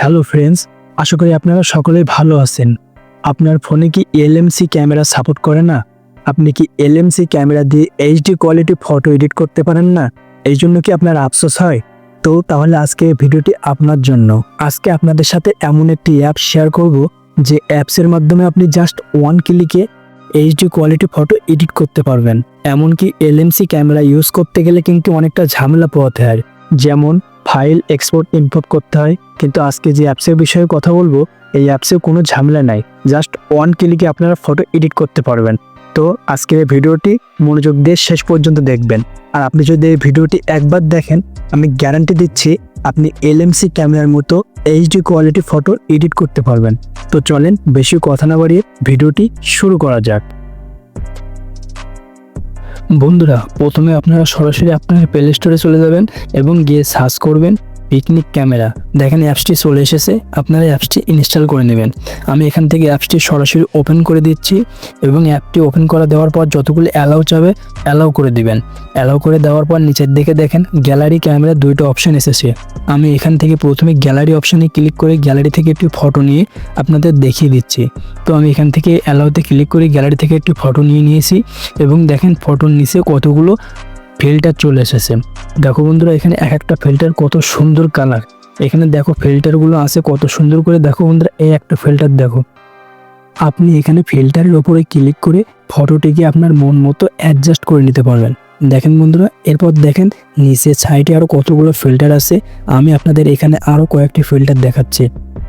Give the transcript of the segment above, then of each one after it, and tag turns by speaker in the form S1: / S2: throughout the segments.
S1: Hello friends, আশা করি আপনারা সকলেই ভালো আছেন। আপনার ফোনে কি এলএমসি ক্যামেরা সাপোর্ট করে না? আপনি কি এলএমসি ক্যামেরা দিয়ে এইচডি কোয়ালিটি ফটো এডিট করতে পারেন না? এই জন্য কি আপনার আফসোস হয়? তো তাহলে আজকে ভিডিওটি আপনার জন্য। আজকে আপনাদের সাথে এমন একটি অ্যাপ শেয়ার করব, যে অ্যাপসের মাধ্যমে আপনি জাস্ট ওয়ান ক্লিকে এইচডি কোয়ালিটি ফটো এডিট করতে পারবেন। এমনকি এলএমসি ক্যামেরা ইউজ করতে গেলে কিন্তু অনেকটা ঝামেলা পোহাতে হয়। যেমন ফাইল এক্সপোর্ট ইম্পোর্ট করতে হয়। কিন্তু আজকে যে অ্যাপসের বিষয়ে কথা বলব, এই অ্যাপসে কোনো ঝামেলা নাই। জাস্ট ওয়ান ক্লিকে আপনারা ফটো এডিট করতে পারবেন। তো আজকের এই ভিডিওটি মনোযোগ দিয়ে শেষ পর্যন্ত দেখবেন। আর আপনি যদি এই ভিডিওটি একবার দেখেন, আমি গ্যারান্টি দিচ্ছি আপনি এলএমসি ক্যামেরার মতো এইচডি কোয়ালিটি ফটো এডিট করতে পারবেন। তো চলেন বেশি কথা না বাড়িয়ে ভিডিওটি শুরু করা যাক। বন্ধুরা প্রথমে আপনারা সরাসরি আপনার প্লে স্টোরে চলে যাবেন এবং গিয়ে সার্চ করবেন পিকনিক ক্যামেরা। দেখেন অ্যাপসটি চলে এসেছে, আপনারা অ্যাপসটি ইনস্টল করে নেবেন। আমি এখান থেকে অ্যাপসটি সরাসরি ওপেন করে দিচ্ছি এবং অ্যাপটি ওপেন করা দেওয়ার পর যতগুলো অ্যালাউ চাবে অ্যালাউ করে দিবেন। অ্যালাউ করে দেওয়ার পর নিচের দিকে দেখেন, গ্যালারি ক্যামেরা দুইটা অপশন এসেছে। আমি এখান থেকে প্রথমে গ্যালারি অপশানে ক্লিক করে গ্যালারি থেকে একটি ফটো নিয়ে আপনাদের দেখিয়ে দিচ্ছি। তো আমি এখান থেকে অ্যালাউতে ক্লিক করে গ্যালারি থেকে একটি ফটো নিয়ে নিয়েছি এবং দেখেন ফটোর নিচে কতগুলো ফিল্টার চলে এসেছে। দেখো বন্ধুরা, এখানে এক একটা ফিল্টার কত সুন্দর কালার। এখানে দেখো ফিল্টারগুলো আছে, কত সুন্দর করে। দেখো বন্ধুরা, এই একটা ফিল্টার দেখো। আপনি এখানে ফিল্টারের ওপরে ক্লিক করে ফটোটিকে আপনার মন মতো অ্যাডজাস্ট করে নিতে পারবেন। দেখেন বন্ধুরা, এরপর দেখেন নিচে সাইডে আরও কতগুলো ফিল্টার আছে। আমি আপনাদের এখানে আরও কয়েকটি ফিল্টার দেখাচ্ছি।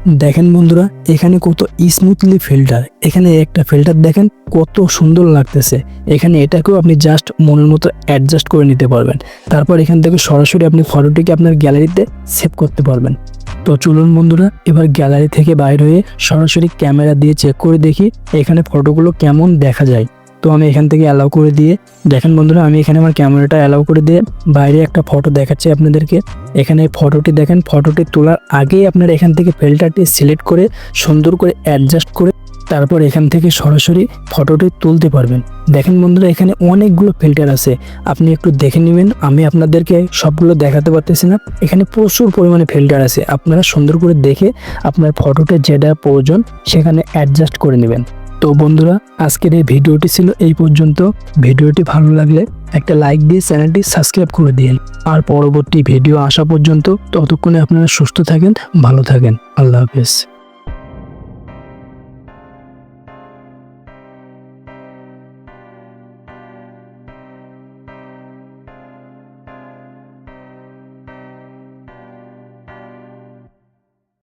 S1: দেখেন বন্ধুরা, এখানে কত স্মুথলি ফিল্টার এখানে একটা ফিল্টার দেখেন, কত সুন্দর লাগতেছে। এখানে এটাকেও আপনি জাস্ট মনের মতো অ্যাডজাস্ট করে নিতে পারবেন। তারপর এখান থেকে সরাসরি আপনি ফটোটিকে আপনার গ্যালারিতে সেভ করতে পারবেন। তো চলুন বন্ধুরা, এবার গ্যালারি থেকে বাইর হয়ে সরাসরি ক্যামেরা দিয়ে চেক করে দেখি, এখানে ফটোগুলো কেমন দেখা যায়। তো আমি এখান থেকে অ্যালাউ করে দিয়ে, দেখেন বন্ধুরা, আমি এখানে আমার ক্যামেরাটা অ্যালাউ করে দিয়ে বাইরে একটা ফটো দেখাচ্ছি আপনাদেরকে। এখানে ফটোটি দেখেন ফটোটি তোলার আগেই আপনারা এখান থেকে ফিল্টারটি সিলেক্ট করে, সুন্দর করে অ্যাডজাস্ট করে তারপর এখান থেকে সরাসরি ফটোটি তুলতে পারবেন। দেখেন বন্ধুরা, এখানে অনেকগুলো ফিল্টার আছে। আপনি একটু দেখে নেবেন, আমি আপনাদেরকে সবগুলো দেখাতে পারতেছি না। এখানে প্রচুর পরিমাণে ফিল্টার আছে। আপনারা সুন্দর করে দেখে আপনার ফটোটা যেটা প্রয়োজন, সেখানে অ্যাডজাস্ট করে নেবেন। তো বন্ধুরা, আজকের এই ভিডিওটি ছিল এই পর্যন্ত। ভিডিওটি ভালো লাগলে একটা লাইক দিয়ে চ্যানেলটি সাবস্ক্রাইব করে দিন আর পরবর্তী ভিডিও আসা পর্যন্ত ততক্ষণে আপনারা সুস্থ থাকেন, ভালো থাকেন। আল্লাহ হাফেজ।